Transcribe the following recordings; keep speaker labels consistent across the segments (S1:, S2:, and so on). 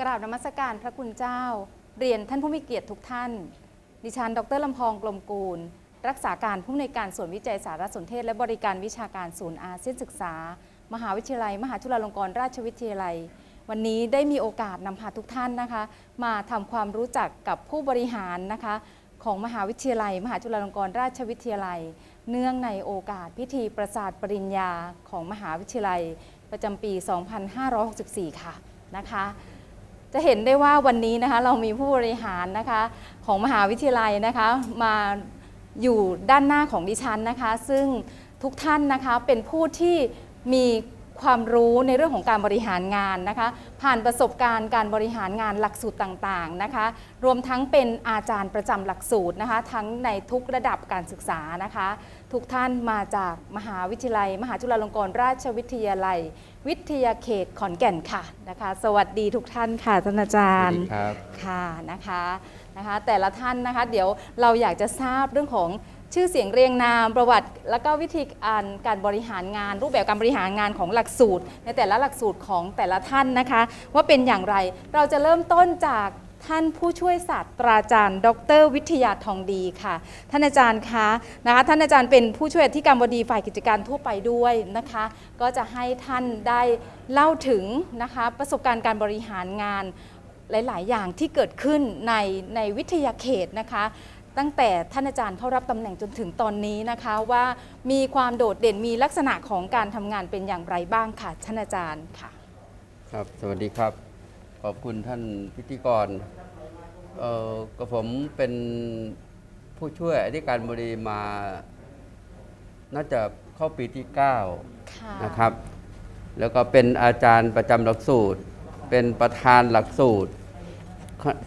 S1: กราบนมัสการพระคุณเจ้า เรียนท่านผู้มีเกียรติทุกท่าน ดิฉัน ดรลำพองกลมกูล รักษาการผู้อำนวยการส่วนวิจัยสารสนเทศ และบริการวิชาการศูนย์อาเซียนศึกษา มหาวิทยาลัย มหาจุฬาลงกรณราชวิทยาลัย วันนี้ได้มีโอกาสนำพาทุกท่านนะคะ มาทำความรู้จักกับผู้บริหารนะคะ ของมหาวิทยาลัย มหาจุฬาลงกรณราชวิทยาลัย เนื่องในโอกาสพิธีประสาทปริญญาของมหาวิทยาลัย ประจำปี 2564 ค่ะนะคะ จะเห็นได้ว่าวันนี้นะคะเรามีผู้บริหารนะคะของมหาวิทยาลัยนะคะมาอยู่ด้านหน้าของดิฉันนะคะ ซึ่งทุกท่านนะคะเป็นผู้ที่มีความรู้ในเรื่องของการบริหารงานนะคะ ผ่านประสบการณ์การบริหารงานหลักสูตรต่างๆนะคะ รวมทั้งเป็นอาจารย์ประจำหลักสูตรนะคะ ทั้งในทุกระดับการศึกษานะคะ ทุกท่านมาจากมหาวิทยาลัย มหาจุฬาลงกรณราชวิทยาลัย วิทยาเขตขอนแก่นค่ะนะคะ สวัสดีทุกท่านค่ะท่านอาจาร
S2: สวัส
S1: ย์
S2: ดีครับ
S1: ค่ะนะคะนะคะ แต่ละท่านนะคะ เดี๋ยวเราอยากจะทราบเรื่องของชื่อเสียงเรียงนามประวัติ แล้วก็วิธีการการบริหารงาน รูปแบบการบริหารงานของหลักสูตร ในแต่ละหลักสูตรของแต่ละท่านนะคะ ว่าเป็นอย่างไรเราจะเริ่มต้นจาก ท่านผู้ช่วยศาสตราจารย์ ดร วิทยาทองดีค่ะ ท่านอาจารย์คะนะคะท่านอาจารย์เป็นผู้ช่วยอธิการบดีฝ่ายกิจการทั่วไปด้วยนะคะ ก็จะให้ท่านได้เล่าถึงนะคะประสบการณ์การบริหารงานหลาย ๆ อย่างที่เกิดขึ้นในในวิทยาเขตนะคะ ตั้งแต่ท่านอาจารย์เข้ารับตำแหน่งจนถึงตอนนี้นะคะว่ามีความโดดเด่นมีลักษณะของการทำงานเป็นอย่างไรบ้างค่ะท่านอาจารย์ค่ะ
S2: ครับ สวัสดีครับ ขอบคุณท่านพิธีกรเอ่อกับผมเป็นผู้ช่วยอธิการบดีมา น่าจะเข้าปีที่
S1: ค่ะ
S2: 9 นะครับ แล้วก็เป็นอาจารย์ประจำหลักสูตร เป็นประธานหลักสูตร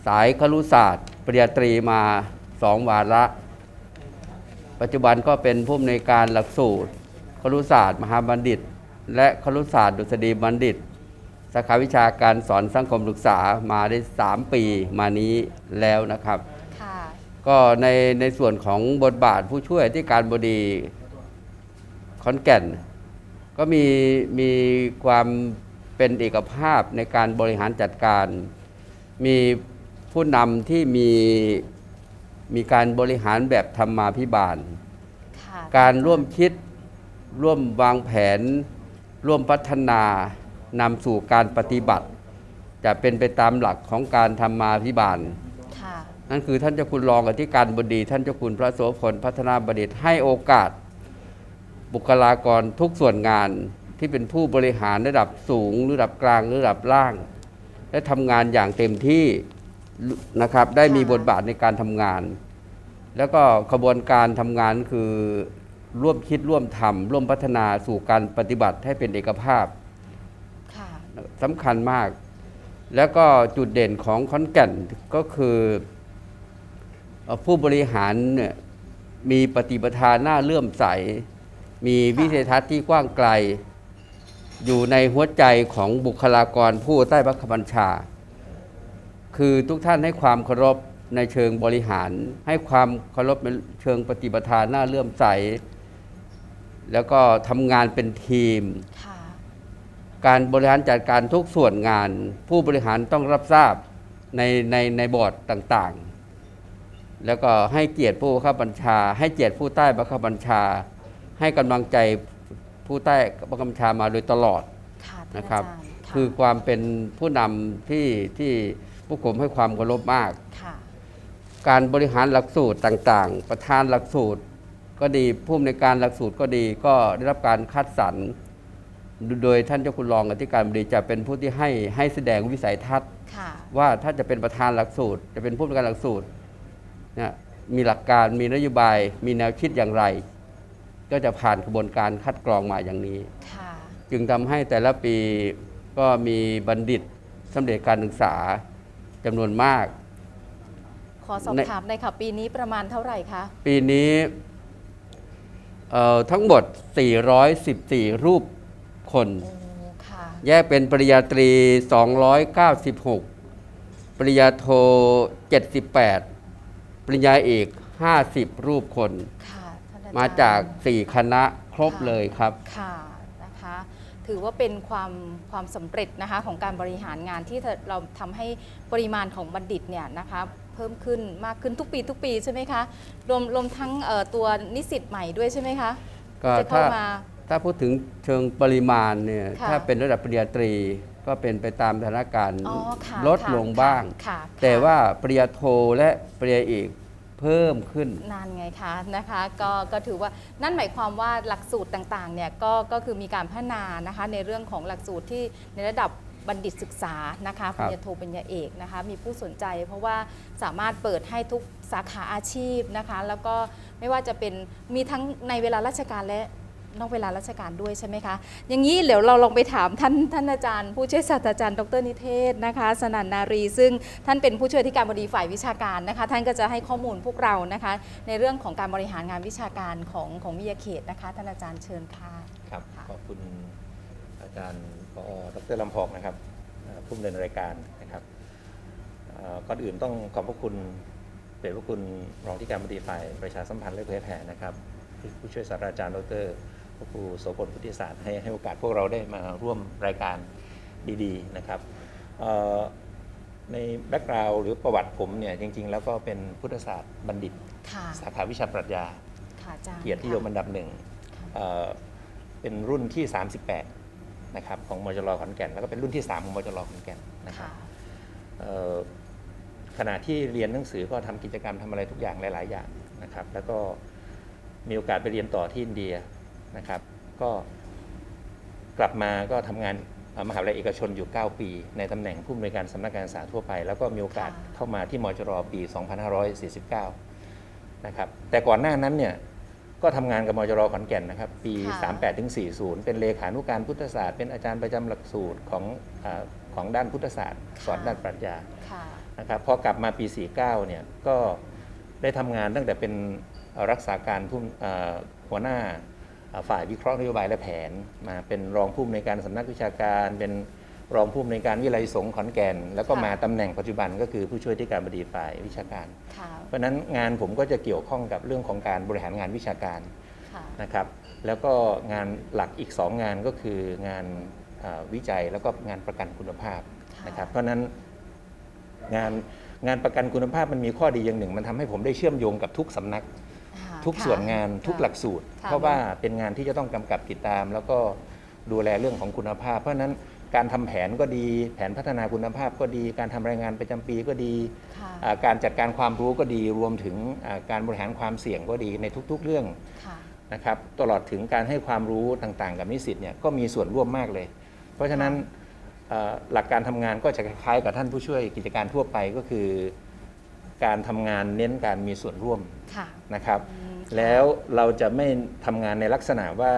S2: สายครุศาสตร์ ปริญญาตรีมาสองวาระ ปัจจุบันก็เป็นผู้อำนวยการหลักสูตรครุศาสตร์ มหาบัณฑิต และครุศาสตร์ดุษฎีบัณฑิต สาขาวิชาการสอนสังคมศึกษามาได้ 3 ปีมานี้แล้วนะครับ
S1: ค่ะ
S2: ก็ในในส่วนของบทบาทผู้ช่วยที่การบดีขอนแก่น ก็มีมีความเป็นเอกภาพในการบริหารจัดการ มีผู้นำที่มีมีการบริหารแบบธรรมาภิบาล
S1: ค่ะ
S2: การร่วมคิดร่วมวางแผน ร่วมพัฒนา นำสู่การปฏิบัติ จะเป็นไปตามหลักของการธรรมาภิบาล
S1: ค่ะ
S2: นั่นคือท่านเจ้าคุณรองอธิการบดี ท่านเจ้าคุณพระโสพลพัฒนาบดิตให้โอกาส บุคลากรทุกส่วนงานที่เป็นผู้บริหารระดับสูงระดับกลางระดับล่าง และทำงานอย่างเต็มที่นะครับ ได้มี
S1: ค่ะ
S2: บทบาทในการทำงาน แล้วก็ขบวนการทำงานคือร่วมคิดร่วมทำร่วมพัฒนาสู่การปฏิบัติให้เป็นเอกภาพ
S1: ค่ะ
S2: สำคัญมาก แล้วก็จุดเด่นของขอนแก่นก็คือผู้บริหารเนี่ยมีปฏิปทาหน้าเลื่อมใส มีวิสัยทัศน์ที่กว้างไกล อยู่ในหัวใจของบุคลากรผู้ใต้บังคับบัญชา คือทุกท่านให้ความเคารพในเชิงบริหาร ให้ความเคารพในเชิงปฏิปทาหน้าเลื่อมใส แล้วก็ทำงานเป็นทีม
S1: ค่ะ
S2: การบริหารจัดการทุกส่วนงาน ผู้บริหารต้องรับทราบในในในบอร์ดต่างๆ แล้วก็ให้เกียรติผู้บังคับบัญชา ให้เกียรติผู้ใต้บังคับบัญชา ให้กำลังใจผู้ใต้บังคับบัญชามาโดยตลอด
S1: ค่ะท่าน
S2: นะ
S1: อา
S2: ครับ
S1: จารย์ะ
S2: คือความเป็นผู้นำที่ที่ผู้ผมให้ความเคารพมาก
S1: ค่ะ
S2: การบริหารหลักสูตรต่างๆ ประธานหลักสูตรก็ดีผู้อำนวยการหลักสูตรก็ดีก็ได้รับการคัดสรร โดยท่านเจ้าคุณรองอธิการบดีจะเป็นผู้ที่ให้ให้แสดงวิสัยทัศน์
S1: ค่ะ
S2: ว่าถ้าจะเป็นประธานหลักสูตร จะเป็นผู้อำนวยการหลักสูตรเนี่ยมีหลักการมีนโยบาย มีแนวคิดอย่างไร ก็จะผ่านกระบวนการคัดกรองมาอย่างนี้
S1: ค่ะ
S2: จึงทำให้แต่ละปีก็มีบัณฑิตสำเร็จการศึกษาจำนวนมาก
S1: ขอสอบ
S2: ใน
S1: ถามเลยค่ะ ปีนี้ประมาณเท่าไหร่คะ
S2: ปีนี้เอ่อทั้งหมด 414 รูป คน
S1: โอ้ค่ะ
S2: แยกเป็นปริญญาตรี 296 ปริญญาโท 78 ปริญญาเอก 50 รูปคน
S1: ค่ะท่านอาจารย์
S2: มาจาก 4 คณะครบเลยครับ
S1: ค่ะนะคะถือว่าเป็นความความสำเร็จนะคะของการบริหารงานที่เราทำให้ปริมาณของบัณฑิตเนี่ยนะคะเพิ่มขึ้นมากขึ้นทุกปีทุกปีใช่ไหมคะ รวมรวมทั้งเอ่อตัวนิสิตใหม่ด้วยใช่ไหมคะ
S2: ก็
S1: จะเข้า
S2: ถ้า
S1: มา
S2: ถ้าพูดถึงเชิงปริมาณเนี่ย
S1: ค่ะ
S2: ถ้าเป็นระดับปริญญาตรีก็เป็นไปตามสถานการณ์
S1: อ๋อค่ะ
S2: ลด
S1: ค่ะ
S2: ลงบ้าง
S1: ค่ะ
S2: แต่
S1: ค่ะ
S2: ว่าปริญญาโทและปริญญาเอกเพิ่มขึ้น
S1: นั่นไงคะนะคะก็ก็ถือว่านั่นหมายความว่าหลักสูตรต่างๆเนี่ยก็ก็คือมีการพัฒนานะคะในเรื่องของหลักสูตรที่ในระดับบัณฑิตศึกษานะคะ
S2: ค
S1: ป
S2: รับ
S1: ริญญาโทปริญญาเอกนะคะมีผู้สนใจ เพราะว่าสามารถเปิดให้ทุกสาขาอาชีพนะคะแล้วก็ไม่ว่าจะเป็นมีทั้งในเวลาราชการและ นอกเวลาราชการด้วยใช่ไหมคะ อย่างนี้เดี๋ยวเราลองไปถามท่านท่านอาจารย์ผู้ช่วยศาสตราจารย์ดรนิเทศนะคะสนันนารี ซึ่งท่านเป็นผู้ช่วยที่การบดีฝ่ายวิชาการนะคะ ท่านก็จะให้ข้อมูลพวกเรานะคะ ในเรื่องของการบริหารงานวิชาการของของวิทยาเขตนะคะ ท่านอาจารย์เชิญค่ะ
S3: ครับ
S1: ค่ะ
S3: ขอบคุณอาจารย์ปอดรลำพองนะครับเอ่อผู้ดำเนินรายการนะครับเอ่อก่อนอื่นต้องขอบพระคุณเดชพระคุณรองที่การบดีฝ่ายประชาสัมพันธ์และเผยแผ่นะครับผู้ช่วยศาสตราจารย์ดร พระครูโสพลพุทธิศาสตร์ให้ให้โอกาสพวกเราได้มาร่วมรายการดีๆนะครับเอ่อในแบ็กกราวด์หรือประวัติผมเนี่ยจริง ๆ แล้วก็เป็นพุทธศาสตร์บัณฑิต
S1: ค่ะ
S3: สาขาวิชาปรัชญา
S1: ค่ะอาจารย์
S3: เกียรตินิยมอันดับหนึ่งเอ่อเป็นรุ่นที่ 38นะครับของมจรขอนแก่น แล้วก็เป็นรุ่นที่ 3 ของมจรขอนแก่นนะครับ
S1: ค่ะ
S3: เอ่อขณะที่เรียนหนังสือก็ทำกิจกรรมทำอะไรทุกอย่างหลาย ๆ อย่างนะครับ แล้วก็มีโอกาสไปเรียนต่อที่อินเดีย นะครับ ก็กลับมาก็ทำงานเอ่อมหาวิทยาลัยเอกชนอยู่ 9 ปี ในตำแหน่งผู้อำนวยการสำนักการศึกษาทั่วไป แล้วก็มีโอกาส
S1: ค่ะ
S3: เข้ามาที่มจรปี 2549 นะครับแต่ก่อนหน้านั้นเนี่ยก็ทำงานกับมจรขอนแก่นนะครับ ปี
S1: ค่ะ
S3: 38ถึง40 เป็นเลขานุการพุทธศาสตร์ เป็นอาจารย์ประจำหลักสูตรของอาของด้านพุทธศาสตร์ สอนด้านปรัชญา
S1: ค่ะ
S3: นะครับพอกลับมาปี 49 เนี่ยก็ได้ทำงานตั้งแต่เป็นเอ่อรักษาการผู้เอ่อหัวหน้าเอ่อ ฝ่ายวิเคราะห์นโยบายและแผนมาเป็นรองผู้อำนวยการสำนักวิชาการ เป็นรองผู้อำนวยการวิไลยสงฆ์ขอนแก่น แล้วก็
S1: ค่ะ
S3: มาตำแหน่งปัจจุบันก็คือผู้ช่วยที่การบดีฝ่ายวิชาการ
S1: ค่ะ
S3: เพราะฉะนั้นงานผมก็จะเกี่ยวข้องกับเรื่องของการบริหารงานวิชาการ
S1: ค่ะ
S3: นะครับแล้วก็งานหลักอีก 2 งานก็คืองานเอ่อวิจัยแล้วก็งานประกันคุณภาพ
S1: ค่ะ
S3: นะครับเพราะฉะนั้นงานงานประกันคุณภาพมันมีข้อดีอย่างหนึ่ง มันทำให้ผมได้เชื่อมโยงกับทุกสำนัก
S1: ค่ะ
S3: ทุกส่วนงาน
S1: ค่ะ
S3: ทุกหลักสูตร
S1: ค่ะ
S3: เพราะว่าเป็นงานที่จะต้องกำกับติดตาม แล้วก็ดูแลเรื่องของคุณภาพ เพราะฉะนั้นการทำแผนก็ดี แผนพัฒนาคุณภาพก็ดี การทำรายงานประจำปีก็ดี
S1: ค่ะ
S3: อ่าการจัดการความรู้ก็ดี รวมถึงอ่าการบริหารความเสี่ยงก็ดีในทุก ๆ เรื่อง
S1: ค่ะ
S3: นะครับตลอดถึงการให้ความรู้ต่างๆ กับนิสิตเนี่ยก็มีส่วนร่วมมากเลย เพราะฉะนั้นเอ่อหลักการทำงานก็จะคล้ายๆกับท่านผู้ช่วยกิจการทั่วไปก็คือ การทำงานเน้นการมีส่วนร่วม
S1: ค่ะ
S3: นะครับ
S1: อืม
S3: แล้วเราจะไม่ทำงานในลักษณะว่า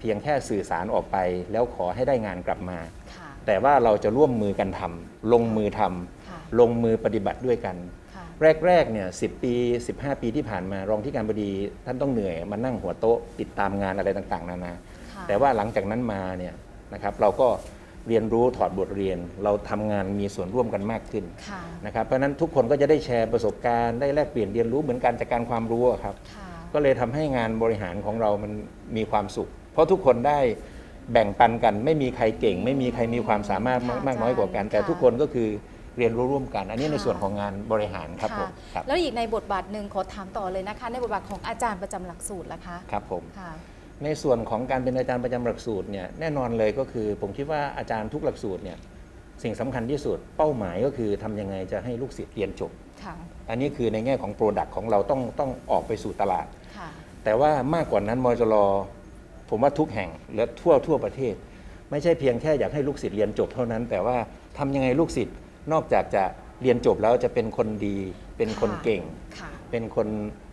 S3: เพียงแค่สื่อสารออกไป แล้วขอให้ได้งานกลับมา
S1: ค่ะ
S3: แต่ว่าเราจะร่วมมือกันทำลงมือทำ
S1: ค่ะ
S3: ลงมือปฏิบัติด้วยกัน
S1: ค่ะ
S3: แรกๆเนี่ยสิปี 15 ปีที่ผ่านมารองที่การบดีท่านต้องเหนื่อยมานั่งหัวโต๊ะติดตามงานอะไรต่างๆ นานา
S1: ค่ะ
S3: แต่ว่าหลังจากนั้นมาเนี่ยนะครับเราก็เรียนรู้ถอดบทเรียน เราทำงานมีส่วนร่วมกันมากขึ้น
S1: ค่ะ
S3: นะครับเพราะฉะนั้นทุกคนก็จะได้แชร์ประสบการณ์ได้แลกเปลี่ยนเรียนรู้เหมือนกันจากการความรู้อะครับ
S1: ค่ะ
S3: ก็เลยทำให้งานบริหารของเรามันมีความสุข เพราะทุกคนได้แบ่งปันกัน ไม่มีใครเก่ง ไม่มีใครมีความสามารถมาก
S1: ค่ะ
S3: มากน้อยกว่ากัน แต่
S1: ค่ะ
S3: ทุกคนก็คือเรียนรู้ร่วมกัน อันนี้
S1: ค่ะ
S3: ในส่วนของงานบริหารครับผมะครับ
S1: แล้วอีกในบทบาทหนึ่งขอถามต่อเลยนะคะ ในบทบาทของอาจารย์ประจำหลักสูตรล่ะคะ
S3: ครับผม
S1: ค่ะ
S3: ในส่วนของการเป็นอาจารย์ประจำหลักสูตรเนี่ยแน่นอนเลยก็คือ ผมคิดว่าอาจารย์ทุกหลักสูตรเนี่ยสิ่งสำคัญที่สุดเป้าหมายก็คือทำยังไงจะให้ลูกศิษย์เรียนจบ
S1: ค่ะ
S3: อันนี้คือในแง่ของโปรดักต์ของเราต้องต้องออกไปสู่ตลาด
S1: ค่ะ
S3: แต่ว่ามากกว่านั้นมจรผมว่าทุกแห่งและทั่วทั่วประเทศ ไม่ใช่เพียงแค่อยากให้ลูกศิษย์เรียนจบเท่านั้น แต่ว่าทำยังไงลูกศิษย์นอกจากจะเรียนจบแล้วจะเป็นคนดี เป็นคน
S1: ค่ะ
S3: เก่ง
S1: ค่ะ
S3: เป็นคน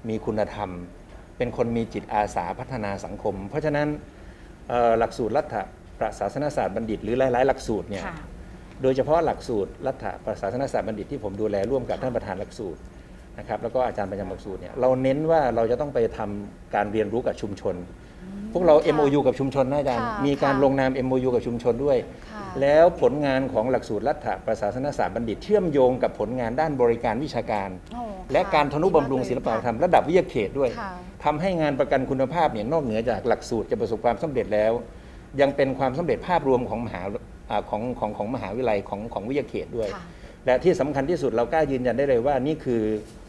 S3: มีคุณธรรม เป็นคนมีจิตอาสาพัฒนาสังคม เพราะฉะนั้นเอ่อหลักสูตรรัฐประศาสนศาสตร์บัณฑิต หรือหลาย ๆ หลักสูตรเนี่ย
S1: ค่ะ
S3: โดยเฉพาะหลักสูตรรัฐประศาสนศาสตร์บัณฑิตที่ผมดูแลร่วมกับท่านประธานหลักสูตร นะครับแล้วก็อาจารย์ประจำหลักสูตรเนี่ยเราเน้นว่าเราจะต้องไปทำการเรียนรู้กับชุมชน พวกเรา
S1: ค่ะ
S3: MOU กับชุมชนนะอาจารย์
S1: ค่ะ
S3: มีการ
S1: ค่ะ
S3: ลงนาม MOU กับชุมชนด้วย
S1: ค่ะ
S3: แล้วผลงานของหลักสูตรรัฐประศาสนศาสตร์บัณฑิตเชื่อมโยงกับผลงานด้านบริการวิชาการ
S1: โอ้
S3: และ
S1: ค่ะ
S3: การทนุบำรุงศิลปวัฒนธรรมระดับวิทยาเขตด้วย
S1: ค่ะ
S3: ทำให้งานประกันคุณภาพเนี่ยนอกเหนือจากหลักสูตรจะประสบความสำเร็จแล้ว ยังเป็นความสำเร็จภาพรวมของมหาอ่าของของของมหาวิทยาลัยของของวิทยาเขตด้วย
S1: ค่ะ
S3: และที่สำคัญที่สุดเรากล้ายืนยันได้เลยว่านี่คือเอ่อ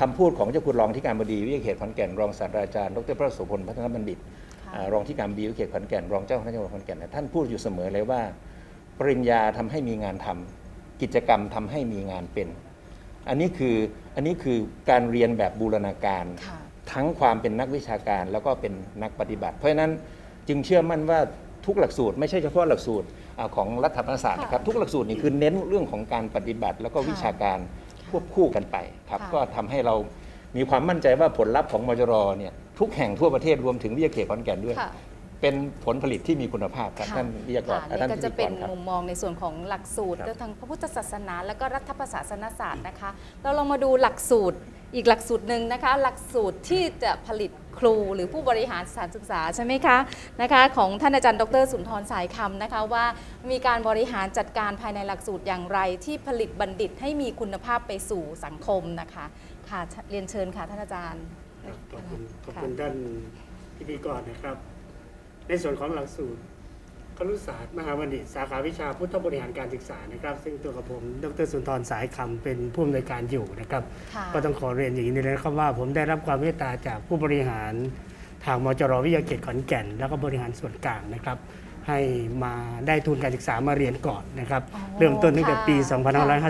S3: คำพูดของเจ้าคุณรองที่การบดีวิทยาเขตขอนแก่นรองศาสตราจารย์ดรพระโสพลพัฒนบัณฑิต
S1: ค่ะ
S3: อ่ารองที่การบดีวิทยาเขตขอนแก่นรองเจ้าคณะจังหวัดขอนแก่นเนี่ยท่านพูดอยู่เสมอเลยว่า ปริญญาทำให้มีงานทำกิจกรรมทำให้มีงานเป็น อันนี้คืออันนี้คือการเรียนแบบบูรณาการ
S1: ค่ะ
S3: ทั้งความเป็นนักวิชาการแล้วก็เป็นนักปฏิบัติ เพราะฉะนั้นจึงเชื่อมั่นว่าทุกหลักสูตรไม่ใช่เฉพาะหลักสูตรอ่าของรัฐประศาสตร์นะครับทุกหลักสูตรนี่คือเน้นเรื่องของการปฏิบัติแล้วก็
S1: ค่ะ
S3: วิชาการ ควบคู่กันไปครับ
S1: ค่ะ
S3: ก็ทำให้เรามีความมั่นใจว่าผลลัพธ์ของมจรเนี่ยทุกแห่งทั่วประเทศรวมถึงวิทยาเขตขอนแก่นด้วย
S1: ค่ะ
S3: เป็นผลผลิตที่มีคุณภาพครับ
S1: ค่ะ
S3: ท่านวิทยากร
S1: ค่ะ
S3: ท่าน
S1: นี่ก็
S3: พิ
S1: จะ
S3: ธีก
S1: เป็น
S3: รครับ
S1: มุมมองในส่วนของหลักสูตร
S3: ครับ
S1: เรื่องทางพระพุทธศาสนา และก็รัฐประศาสนศาสตร์นะคะ เราลองมาดูหลักสูตรอีกหลักสูตรหนึ่งนะคะ หลักสูตรที่จะผลิต ครูหรือผู้บริหารสถานศึกษาใช่ไหมคะนะคะของท่านอาจารย์ดรสุนทรสายคำนะคะว่ามีการบริหารจัดการภายในหลักสูตรอย่างไร ที่ผลิตบัณฑิตให้มีคุณภาพไปสู่สังคมนะคะค่ะเรียนเชิญค่ะท่านอาจารย์
S4: ครับขอบคุณขอบคุณท่านพิธีกรนะครับ ในส่วนของหลักสูตร ครุศาสตร์มหาบัณฑิต สาขาวิชาพุทธบริหารการศึกษานะครับ ซึ่งตัวกับผมดรสุนทรสายคำเป็นผู้อำนวยการอยู่นะครับ
S1: ค่ะ
S4: ก็ต้องขอเรียนอย่างนี้เลยนะครับว่าผมได้รับความเมตตาจากผู้บริหารทางมจรวิทยาเขตขอนแก่น แล้วก็บริหารส่วนกลางนะครับ ให้มาได้ทุนการศึกษามาเรียนก่อนนะครับ
S1: อ๋อ
S4: เริ่มต้นตั้งแต่ปี
S1: ค่ะ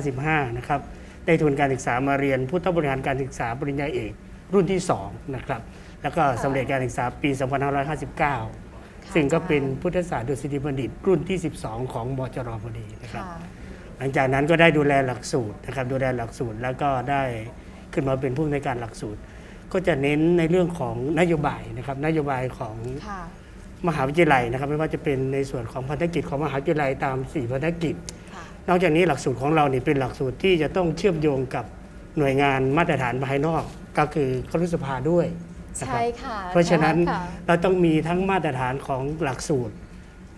S4: 2555 นะครับได้ทุนการศึกษามาเรียนพุทธบริหารการศึกษาปริญญาเอกรุ่นที่2นะครับแล้วก็สำเร็จการศึกษาปี 2559 ซึ่งก็เป็นพุทธศาสตร์ดุษฎีบัณฑิต รุ่นที่ 12 ของมจรพอดีนะครับ
S1: ค่ะ
S4: หลังจากนั้นก็ได้ดูแลหลักสูตรนะครับ ดูแลหลักสูตรแล้วก็ได้ขึ้นมาเป็นผู้ในวยการหลักสูตร ก็จะเน้นในเรื่องของนโยบายนะครับ นโยบายของ
S1: ค่ะ
S4: มหาวิทยาลัยนะครับ ไม่ว่าจะเป็นในส่วนของพันธกิจของมหาวิทยาลัยตาม 4 พันธกิจ
S1: ค่ะ
S4: นอกจากนี้หลักสูตรของเรานี่เป็นหลักสูตรที่จะต้องเชื่อมโยงกับหน่วยงานมาตรฐานภายนอก ก็คือครุสภาด้วยนะค
S1: ใช่
S4: รับ
S1: ค่ะ
S4: เพราะฉะนั้น
S1: ค่
S4: เราต้องมีทั้งมาตรฐานของหลักสูตร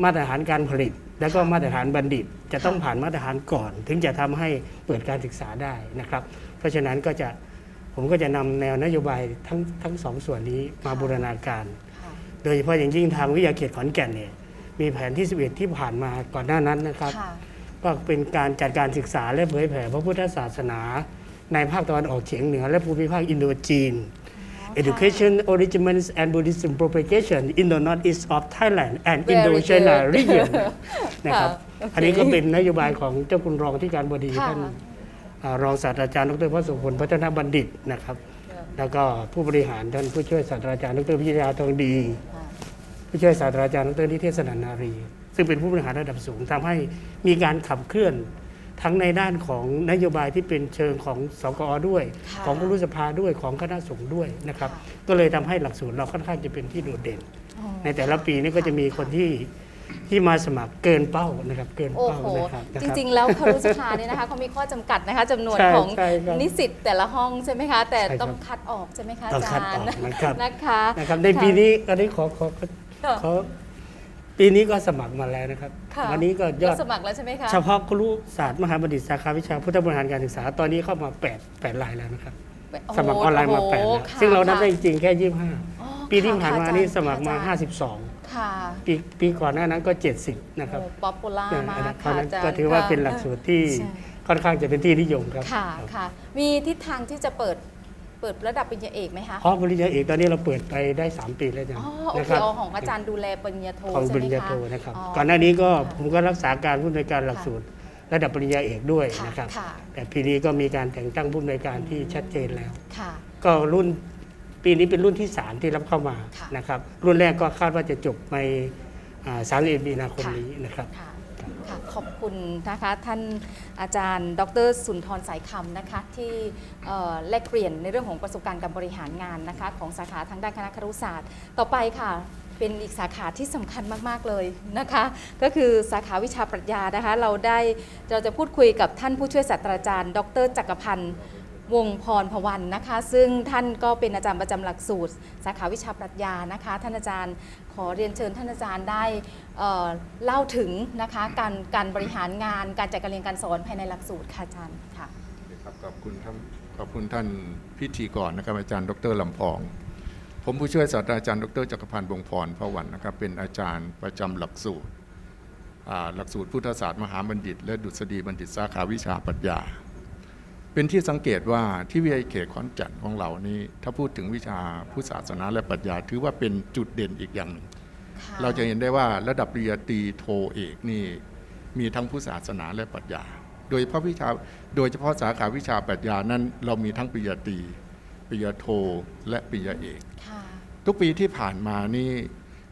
S4: มาตรฐานการผลิต แล้วก็มาตรฐานบัณฑิต จะต้องผ่านมาตรฐานก่อน ถึงจะทำให้เปิดการศึกษาได้นะครับ เพราะฉะนั้นก็จะผมก็จะนำแนวนโยบายทั้งทั้งสองส่วนนี้มาบูรณาการ
S1: ค่ะ
S4: โดยเฉพาะอย่างยิ่งทางวิทยาเขตขอนแก่นเนี่ยมีแผนที่ 11 ที่ผ่านมาก่อนหน้านั้นนะครับ
S1: ค่ะ
S4: ก็เป็นการจัดการศึกษาและเผยแผ่พระพุทธศาสนา ในภาคตะวันออกเฉียงเหนือ และภูมิภาคอินโดจีน Education Origins and Buddhism Propagation in the Northeast of Thailand and
S1: Very
S4: Indo-China
S1: good.
S4: region นะครับ
S1: ค่ะโอเค
S4: อันนี้ก็เป็นนโยบายของเจ้าคุณรองที่การบดี
S1: ค่ะ
S4: ท่านอ่ารองศาสตราจารย์ดรพระสุพลพัฒนบัณฑิตนะครับแล้วก็ผู้บริหารท่านผู้ช่วยศาสตราจารย์ดรวิทยาทองดี
S1: ค่ะ
S4: ผู้ช่วยศาสตราจารย์ดรนิเทศนันนารี ซึ่งเป็นผู้บริหารระดับสูงทำให้มีการขับเคลื่อน ทั้งในด้านของนโยบายที่เป็นเชิงของสกอด้วย
S1: ค่ะ
S4: ของผู้รู้สภาด้วยของคณะสงฆ์ด้วยนะครับ
S1: ค่ะ
S4: ก็เลยทำให้หลักสูตรเราค่อนข้างจะเป็นที่โดดเด่น
S1: อ๋อ
S4: ในแต่ละปีนี่ก็จะมีคนที่ที่มาสมัครเกินเป้านะครับ เกิน
S1: โอ้
S4: เป้า
S1: โห
S4: นะครับนะ
S1: จ
S4: ครับ
S1: ริง ๆ แล้วคารุสภาเนี่ยนะคะเขามีข้อจำกัดนะคะจำนวน
S4: ใช่
S1: ของ
S4: ใช่ครับ
S1: นิสิตแต่ละห้องใช่ไหมคะ แต่
S4: ใช่ครับ
S1: ต้องคัดออกใช่ไหมคะ
S4: ต้อง
S1: อา
S4: คั
S1: จา
S4: ด
S1: ร
S4: อ
S1: ย์
S4: อกนะครับ
S1: นะคะ
S4: นะครับในปีนี้อันนี้ขอขอขอ
S1: ค่ะ
S4: ขอ ปีนี้ก็สมัครมาแล้วนะครับ
S1: ค่ะ
S4: วันนี้ก็ยอด
S1: ก็สมัครแล้วใช่ไหมคะ
S4: เฉพาะครุศาสตร์มหาบัณฑิตสาขาวิชาพุทธบริหารการศึกษา ตอนนี้เข้ามา8 8รายแล้วนะครับ
S1: โโห
S4: สมัครออนไลน์มา8
S1: โอ้
S4: แล้ว
S1: โหค่ะ
S4: ซึ่งเรานับได้จ
S1: ค่ะ
S4: ริงๆแค่
S1: อ๋อ
S4: 25 ปีที่ผ่านมา
S1: ค่ะ
S4: นี่
S1: อจรย์
S4: สมัครมา
S1: ค่ะ
S4: 52
S1: ค่ะ
S4: ปีปีก่อนหน้านั้นก็ 70 นะครับ
S1: โอ้ป๊อปปูล่ามาก
S4: เพ
S1: ค่ะ
S4: ราะฉะนั้น
S1: อาจารย์
S4: ก็ถือว่า
S1: ค่ะ
S4: เป็นหลักสูตรที่
S1: ใช่
S4: ค่อนข้างจะเป็นที่นิยมครับ
S1: ค่ะค่ะ มีทิศทางที่จะเปิด เปิดระดับปริญญาเอกไหมคะ
S4: อ๋อปริญญาเอกตอนนี้เราเปิดไปได้ 3 ปีแล้วจ้ะ
S1: อ๋อโอ
S4: นะ
S1: เค
S4: ครับ
S1: เอาของอาจารย์ดูแลปริญญาโท
S4: ของป
S1: ใช่
S4: ริญ
S1: ไหม
S4: ญา
S1: คะ
S4: โทนะครับ
S1: อ๋อ
S4: ก่อนหน้านี้ก็
S1: ค่ะ
S4: ผมก็รักษาการผู้อำนวยการหลักสูตรระดับปริญญาเอกด้วย
S1: ค่ะ
S4: นะครับ
S1: ค่ะ
S4: แต่ปีนี้ก็มีการแต่งตั้งผู้อำนวยการที่ชัดเจนแล้ว
S1: ค่ะ
S4: ก็รุ่นปีนี้เป็นรุ่นที่3ที่รับเข้ามา
S1: ค่ะ
S4: นะครับรุ่นแรกก็คาดว่าจะจบในสามสิบมีนาคม
S1: ค่ะ
S4: นี้นะครับ
S1: ค่ะขอบคุณนะคะท่านอาจารย์ ดรสุนทรสายคำนะคะที่แลกเปลี่ยนในเรื่องของประสบการณ์การบริหารงานนะคะของสาขาทางด้านคณะครุศาสตร์ ต่อไปค่ะเป็นอีกสาขาที่สำคัญมาก ๆ เลยนะคะ ก็คือสาขาวิชาปรัชญานะคะ เราได้เราจะพูดคุยกับท่านผู้ช่วยศาสตราจารย์ ดรจักรพันธ์ วงพรพวันนะคะ ซึ่งท่านก็เป็นอาจารย์ประจำหลักสูตร สาขาวิชาปรัชญานะคะ ท่านอาจารย์ขอเรียนเชิญท่านอาจารย์ได้เเล่าถึงนะคะการการบริหารงานการจัดการเรียนการสอนภายในหลักสูตรค่ะอาจารย์ค่ะ
S5: ครับขอบคุณท่านขอบคุณท่านพิธีกรนะครับอาจารย์ ดรลำพอง ผมผู้ช่วยศาสตราจารย์ ดรจักรพันธ์วงพรพะวันนะครับเป็นอาจารย์ประจำหลักสูตรหลักสูตรพุทธศาสตร์มหาบัณฑิต และดุษฎีบัณฑิตสาขาวิชาปรัชญา เป็นที่สังเกตว่าที่วิทยาเขตขอนแก่นของเรานี่ถ้าพูดถึงวิชาพุทธศาสนาและปรัชญาถือว่าเป็นจุดเด่นอีกอย่างหนึ่ง
S1: ค่ะ
S5: เราจะเห็นได้ว่าระดับปริญญาตรีโทเอกนี่มีทั้งพุทธศาสนาและปรัชญา โดยเฉพาะวิชาโดยเฉพาะสาขาวิชาปรัชญานั้นเรามีทั้งปริญญาตรีปริญญาโทและปริญญาเอก
S1: ค่ะ
S5: ทุกปีที่ผ่านมานี่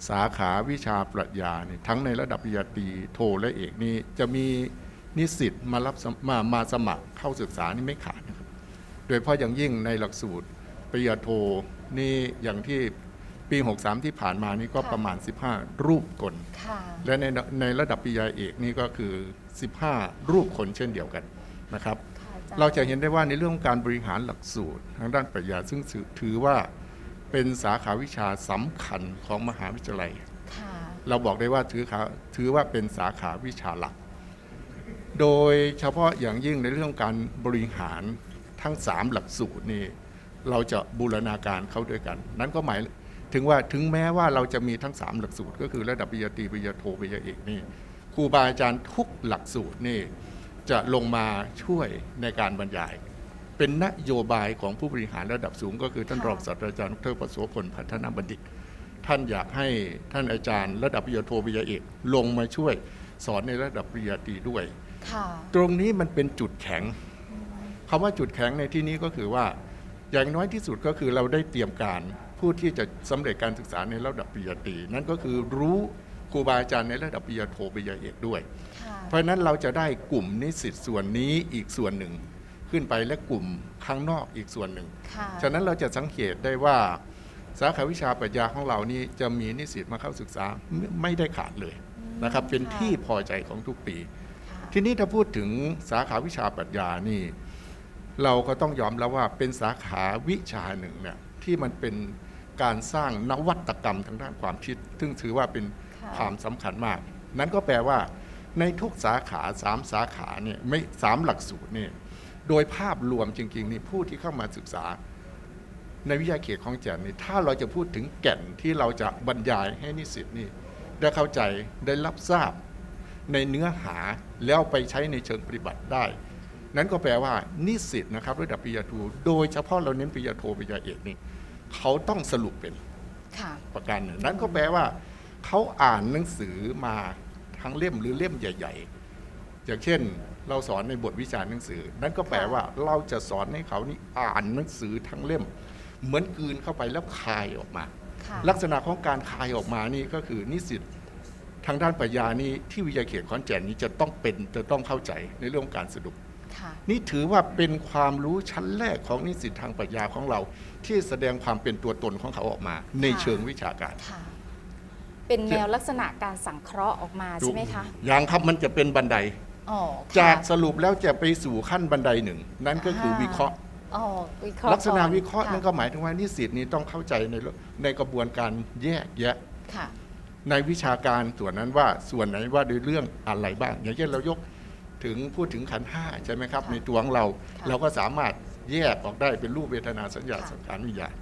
S5: สาขาวิชาปรัชญาเนี่ยทั้งในระดับปริญญาตรีโทและเอกนี่จะมี นิสิตมารับสมมามาสมัครเข้าศึกษานี่ไม่ขาดนะครับ โดยเฉพาะอย่างยิ่งในหลักสูตรปริญญาโทนี่อย่างที่ปี 63 ที่ผ่านมานี่ก็
S1: ค่ะ
S5: ประมาณ 15 รูปคน
S1: ค่ะ
S5: และในในระดับปริญญาเอกนี่ก็คือ 15 รูปคนเช่นเดียวกันนะครับ
S1: ค่ะอจย์
S5: เราจะเห็นได้ว่าในเรื่องของการบริหารหลักสูตรทางด้านปรัชญาซึ่งถือว่าเป็นสาขาวิชาสำคัญของมหาวิทยาลัย
S1: ค่ะ
S5: เราบอกได้ว่าถือขาถือว่าเป็นสาขาวิชาหลัก โดยเฉพาะอย่างยิ่งในเรื่องการบริหารทั้ง 3 หลักสูตรนี่เราจะบูรณาการเข้าด้วยกัน นั้นก็หมายถึงว่าถึงแม้ว่าเราจะมีทั้ง 3 หลักสูตร ก็คือระดับปริญญาตรีปริญญาโทปริญญาเอกนี่ครูบาอาจารย์ทุกหลักสูตรนี่จะลงมาช่วยในการบรรยาย เป็นนโยบายของผู้บริหารระดับสูง ก็คือท่านรองศาสตราจารย์ดรประโสพลพัฒนาบัณฑิต ท่านอยากให้ท่านอาจารย์ ระดับปริญญาโทปริญญาเอก ลงมาช่วยสอนในระดับปริญญาตรีด้วย ตรงนี้มันเป็นจุดแข็งคำว่าจุดแข็งในที่นี้ก็คือว่า อย่างน้อยที่สุดก็คือเราได้เตรียมการผู้ที่จะสำเร็จการศึกษาในระดับปริญญาตรีนั่นก็คือรู้ครูบาอาจารย์ในระดับปริญญาโทปริญญาเอกด้วย
S1: ค่ะ
S5: เพราะฉะนั้นเราจะได้กลุ่มนิสิตส่วนนี้อีกส่วนหนึ่ง ขึ้นไปและกลุ่มข้างนอกอีกส่วนหนึ่ง
S1: ค่ะ
S5: ฉะนั้นเราจะสังเกตได้ว่า สาขาวิชาปรัชญาของเรานี่จะมีนิสิตมาเข้าศึกษาไม่ไม่ได้ขาดเลยนะครับเป็น
S1: ค่ะ
S5: ที่พอใจของทุกปี
S1: ค่ะ
S5: ทีนี้ถ้าพูดถึงสาขาวิชาปรัชญานี่ เราก็ต้องยอมแล้วว่าเป็นสาขาวิชาหนึ่งเนี่ยที่มันเป็นการสร้างนวัตกรรมทางด้านความคิด ซึ่งถือว่าเป็น
S1: ค่ะ
S5: ความสำคัญมาก นั้นก็แปลว่า ในทุกสาขาสามสาขาเนี่ยไม่สามหลักสูตรเนี่ยโดยภาพรวมจริงๆนี่ผู้ที่เข้ามาศึกษา ในวิทยาเขตของแก่นนี่ถ้าเราจะพูดถึงแก่นที่เราจะบรรยายให้นิสิตนี่ได้เข้าใจได้รับทราบ ในเนื้อหาแล้วไปใช้ในเชิงปฏิบัติได้ นั้นก็แปลว่านิสิตนะครับระดับปริญญาโทโดยเฉพาะเราเน้นปริญญาโทปริญญาเอกนี่เขาต้องสรุปเป็น
S1: ค่ะ
S5: ประการหนึ่งนั้นก็แปลว่าเขาอ่านหนังสือมาทั้งเล่มหรือเล่มใหญ่ ๆ อย่างเช่น เราสอนในบทวิชาหนังสือ นั่นก็แปลว่าเราจะสอนให้เขานี่อ่านหนังสือทั้งเล่ม เหมือนกลืนเข้าไปแล้วคายออกมา
S1: ค่ะ
S5: ลักษณะของการคายออกมานี่ก็คือนิสิต ทางด้านปรัชญานี่ที่วิทยาเขตขอนแก่นนี้จะต้องเป็นจะต้องเข้าใจในเรื่องของการสรุป
S1: ค่ะ
S5: นี่ถือว่าเป็นความรู้ชั้นแรกของนิสิตทางปรัชญาของเรา ที่แสดงความเป็นตัวตนของเขาออกมา ใน
S1: ค่ะ
S5: เชิงวิชาการ
S1: ค่ะ เป็นแนวลักษณะการสังเคราะห์ออกมาใช่ไหมคะ
S5: อย่างครับมันจะเป็นบันได
S1: อ๋อ
S5: จาก
S1: ค่ะ
S5: สรุปแล้วจะไปสู่ขั้นบันไดหนึ่ง นั่นก็คือวิเคราะห์
S1: อ๋อวิเคราะห์
S5: ลักษณะ
S1: อน
S5: วิเคราะห์
S1: ค่
S5: นั่นก็หมายถึงว่านิสิตนี้ต้องเข้าใจในเรื่องในกระบวนการแยกแยะ
S1: ค่ะ
S5: ในวิชาการส่วนนั้นว่าส่วนไหนว่าด้วยเรื่องอะไรบ้าง อย่างเช่นเรายกถึงพูดถึงขันธ์ห้าใช่ไหมครับ
S1: ค่ะ
S5: ในตัวของเรา
S1: ค่ะ
S5: เราก็สามารถแยกออกได้เป็นรูปเวทนาสัญญา
S1: ค่ะ
S5: สังขารวิญญาณ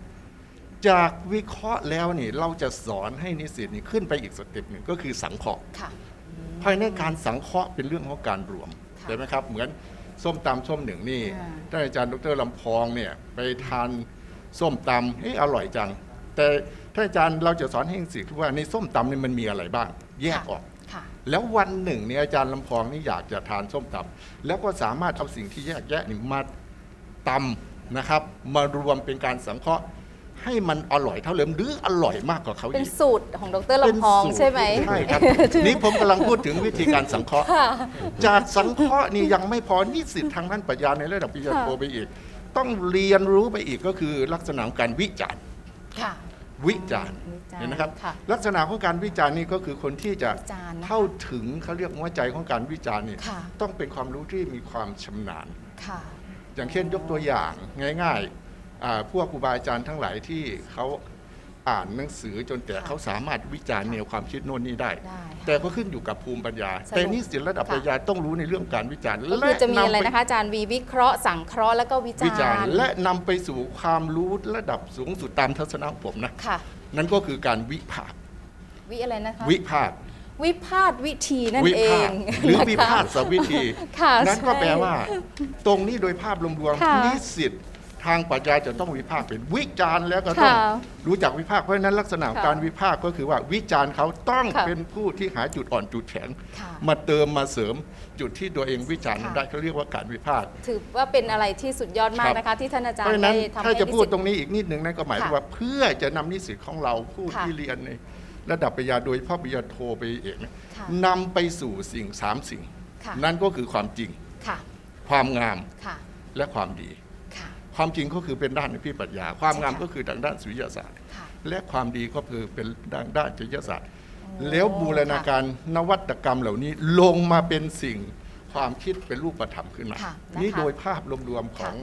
S5: จากวิเคราะห์แล้วนี่เราจะสอนให้นิสิตนี่ขึ้นไปอีกสเต็ปหนึ่งก็คือสังเคราะห์
S1: ค่ะ
S5: ภายในการสังเคราะห์เป็นเรื่องของการรวม
S1: ค่ะ
S5: ใช่ไหมครับ เหมือนส้มตำส้มหนึ่งนี่
S1: อ่า
S5: ท่านอาจารย์ดรลำพองเนี่ยไปทานส้มตำเฮ้ยอร่อยจัง แต่ ท่านอาจารย์เราจะสอนให้สิทธิ์ว่าในส้มตำนี่มันมีอะไรบ้าง แยกออก
S1: ค่ะ
S5: แล้ววันหนึ่งเนี่ยอาจารย์ลำพองนี่อยากจะทานส้มตำแล้วก็สามารถเอาสิ่งที่แยกแยะนี่มาตำนะครับ มารวมเป็นการสังเคราะห์ให้มันอร่อยเท่าเดิมหรืออร่อยมากกว่าเขา
S1: เป็น
S5: อีก
S1: สูตรของดรลำพอง
S5: เป็นสูตร
S1: ใช่ไหม
S5: ใช่ครับ นี่ผมกำลังพูดถึงวิธีการสังเคราะห์
S1: ค่ะ
S5: จากสังเคราะห์นี่ยังไม่พอนิสิตทางด้านปรัชญาในระดับปริญญาโท
S1: ค่ะ
S5: ไปอีก ต้องเรียนรู้ไปอีกก็คือลักษณะของการวิจารณ์
S1: ค่ะ
S5: วิจารณ์
S1: วิจารณ์
S5: เห็นนะครับ
S1: ค่ะ
S5: ลักษณะของการวิจารณ์นี่ก็คือคนที่จะ
S1: วิจารณ์นะคะ
S5: เข้าถึงเขาเรียกหัวใจของการวิจารณ์นี่
S1: ค่ะ
S5: ต้องเป็นความรู้ที่มีความชำนาญ
S1: ค่ะ
S5: อย่างเช่นยกตัวอย่างง่ายๆอ่าพวกครูบาอาจารย์ทั้งหลายที่เขา อ่านหนังสือจนแต่
S1: ค่ะ
S5: เขาสามารถวิจารณ์แนวความคิดโน่นนี่ได้
S1: ได้ค่ะ
S5: แต่ก็ขึ้นอยู่กับภูมิปัญญา
S1: สรุป
S5: แต่นิสิตระดับ
S1: ค่ะ
S5: ปริญญาต้องรู้ในเรื่องการวิจารณ์
S1: ก็คือจะมีอะไร
S5: นำป
S1: นะคะอาจารย์วีวิเคราะห์สังเคราะห์แล้วก็วิจาร
S5: วิจารณ์
S1: ณ์
S5: และนำไปสู่ความรู้ระดับสูงสุดตามทัศนะของผมนะ
S1: ค่ะ
S5: นั่นก็คือการวิพากษ์
S1: วิอะไรนะคะ
S5: วิพากษ์
S1: วิพาทวิธีนั่น
S5: วิ
S1: เอ
S5: พางกษ์หรือวิพากษ์สวิธี
S1: ค่ะ
S5: นั่นก็
S1: ใช่
S5: แปลว่า ตรงนี้โดยภาพรวม
S1: ค่ะ
S5: ๆนิสิต ทางปรัชญาจะต้องวิพากษ์เป็นวิจารณ์แล้วก็ต้อง
S1: ค่ะ
S5: รู้จักวิพากษ์เพราะฉะนั้นลักษณะของ
S1: ค่ะ
S5: การวิพากษ์ก็คือว่าวิจารณ์เขาต้อง
S1: ค่ะ
S5: เป็นผู้ที่หาจุดอ่อนจุดแข็ง
S1: ค่ะ
S5: มาเติมมาเสริมจุดที่ตัวเองวิจารณ์
S1: ค่ะ
S5: ได้เขาเรียกว่าการวิพากษ์
S1: ถือว่าเป็นอะไรที่สุดยอดมาก
S5: ครับ
S1: นะคะ ที่ท่านอาจาร
S5: เพราะ
S1: ย์
S5: ฉะนั้น
S1: ได้ทำ
S5: ถ้า
S1: ให้
S5: จะพูด
S1: นิสิต
S5: ตรงนี้อีกนิดหนึ่งนั่นก็หมายถึง
S1: ค่ะ
S5: ว่าเพื่อจะนำนิสิตของเราผู้
S1: ค่ะ
S5: ที่เรียนในระดับปริญญาโดยเฉพาะปริญญาโทไปเอกเนี่ย
S1: ค่ะ
S5: นำไปสู่สิ่งสามสิ่ง
S1: ค่ะ
S5: นั่นก็คือความจริง
S1: ค่ะ
S5: ความงาม
S1: ค่ะ
S5: และความดี
S1: ค่ะ
S5: ความจริงก็คือเป็นด้านในพิปรัชญา ความงาม
S1: ใช่ค่ะ
S5: ก็คือทางด้านสุริยศาสตร์
S1: ค่ะ
S5: และความดีก็คือเป็นด้านด้านจริยศาสตร์
S1: โอ้
S5: แล้วบูรณาการนวัตกรรมเหล่านี้ลงมาเป็นสิ่งความคิดเป็นรูปธรรมขึ้นมา
S1: ค่ะนะคะ
S5: นี่โดยภาพรวมๆของ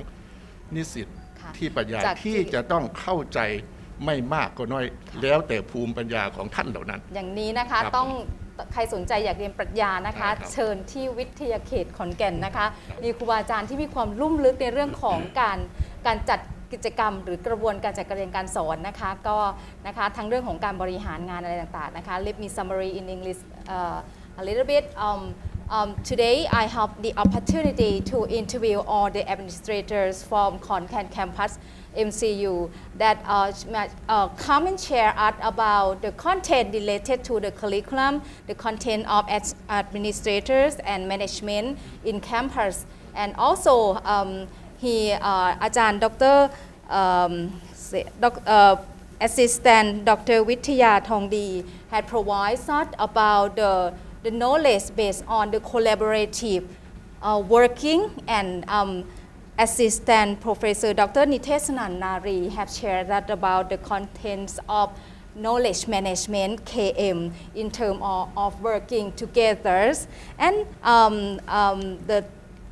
S5: นิสิต
S1: ค่ะ
S5: ที่ปรัญญา
S1: จากที่
S5: ที่จะต้องเข้าใจไม่มากก็น้อย แล้วแต่ภูมิปัญญาของท่านเหล่านั้น
S1: อย่างนี้นะคะ
S5: ครับ
S1: ต้องใครสนใจอยากเรียนปรัชญานะคะ
S5: ได้ครับ
S1: เชิญที่วิทยาเขตขอนแก่นนะคะ มีครูบาอาจารย์ที่มีความลุ่มลึกในเรื่องของการ การจัดกิจกรรม หรือกระบวนการจัดการเรียนการสอนนะคะก็นะคะทั้งเรื่องของการบริหารงานอะไรต่างๆนะคะ Let me summary in English uh, a little bit um, um, today I have the opportunity to interview all the administrators from Concan campus MCU that uh, uh, come and share us about the content related to the curriculum, the content of ad- administrators and management in campus. And also, um, he uh, Ajahn Dr. Um, uh, Assistant Dr. Vitya Thongdi had provided us about the, the knowledge based on the collaborative uh, working and um, Assistant Professor Dr. Nitesanan Nari have shared that about the contents of knowledge management KM in terms of, of, working together and um, um, the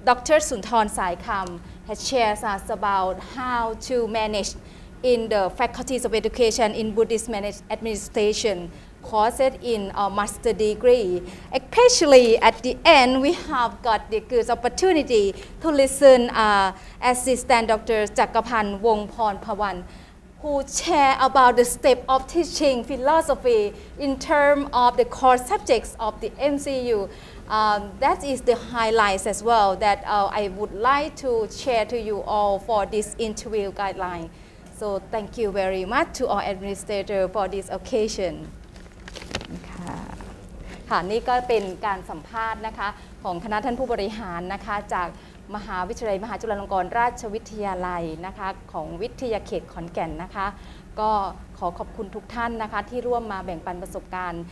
S1: Dr. Sunthorn Saikam has shared us about how to manage in the faculties of education in Buddhist manage administration courses in a master degree. Especially at the end, we have got the good opportunity to listen uh, Assistant Dr. Chakapan Wongporn Pawan who share about the step of teaching philosophy in terms of the core subjects of the MCU. Um, that is the highlights as well that uh, I would like to share to you all for this interview guideline. So thank you very much to our administrator for this occasion. ค่ะค่ะนี่ก็เป็นการสัมภาษณ์นะคะของคณะท่านผู้บริหารนะคะจาก มหาวิทยาลัย มหาจุฬาลงกรณราชวิทยาลัยนะคะของวิทยาเขตขอนแก่นนะคะ ก็ขอขอบคุณทุกท่านนะคะ ที่ร่วมมาแบ่งปันประสบการณ์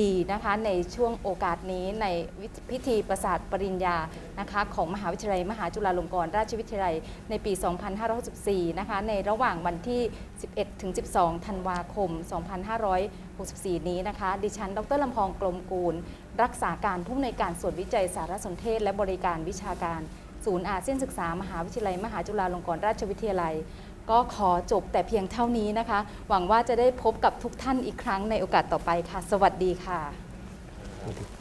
S1: ดีๆนะคะ ในช่วงโอกาสนี้ในพิธีประสาทปริญญานะคะของมหาวิทยาลัย มหาจุฬาลงกรณราชวิทยาลัยในปี 2564 นะคะในระหว่างวันที่ 11 ถึง 12 ธันวาคม 2564 นี้นะคะ ดิฉัน ดรลำพองกลมกูล รักษาการผู้อำนวยการส่วนวิจัยสารสนเทศ และบริการวิชาการ ศูนย์อาเซียนศึกษามหาวิทยาลัย มหาจุฬาลงกรณราชวิทยาลัย ก็ขอจบแต่เพียงเท่านี้นะคะ หวังว่าจะได้พบกับทุกท่านอีกครั้งในโอกาสต่อไปค่ะ สวัสดีค่ะ